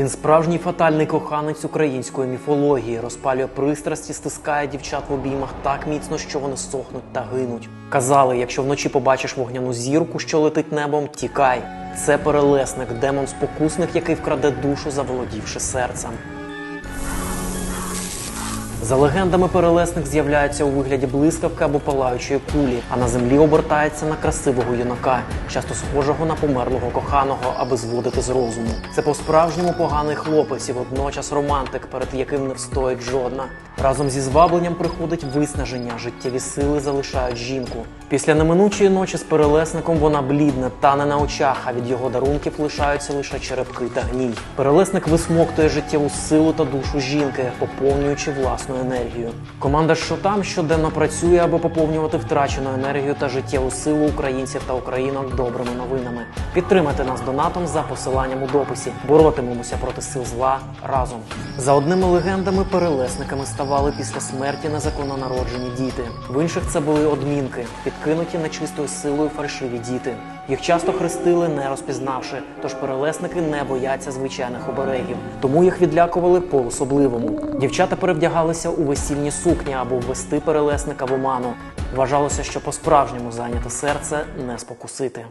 Він справжній фатальний коханець української міфології, розпалює пристрасті, стискає дівчат в обіймах так міцно, що вони сохнуть та гинуть. Казали, якщо вночі побачиш вогняну зірку, що летить небом, тікай. Це перелесник, демон-спокусник, який вкраде душу, заволодівши серцем. За легендами, перелесник з'являється у вигляді блискавки або палаючої кулі, а на землі обертається на красивого юнака, часто схожого на померлого коханого, аби зводити з розуму. Це по-справжньому поганий хлопець і водночас романтик, перед яким не встоїть жодна. Разом зі звабленням приходить виснаження, життєві сили залишають жінку. Після неминучої ночі з перелесником вона блідна, тане на очах, а від його дарунків лишаються лише черепки та гній. Перелесник висмоктує життєву силу та душу жінки, поповнюючи власну енергію. Команда «Що там» щоденно працює, аби поповнювати втрачену енергію та життєву силу українців та українок добрими новинами. Підтримайте нас донатом за посиланням у дописі. Боротимемося проти сил зла разом. За одними легендами, перелесниками ставали після смерті незаконно народжені діти. В інших це були одмінки, підкинуті нечистою силою фальшиві діти. Їх часто хрестили, не розпізнавши, тож перелесники не бояться звичайних оберегів. Тому їх відлякували по-особливому. Дівчата перевдягалися у весільні сукні або ввести перелесника в оману. Вважалося, що по-справжньому зайняте серце не спокусити.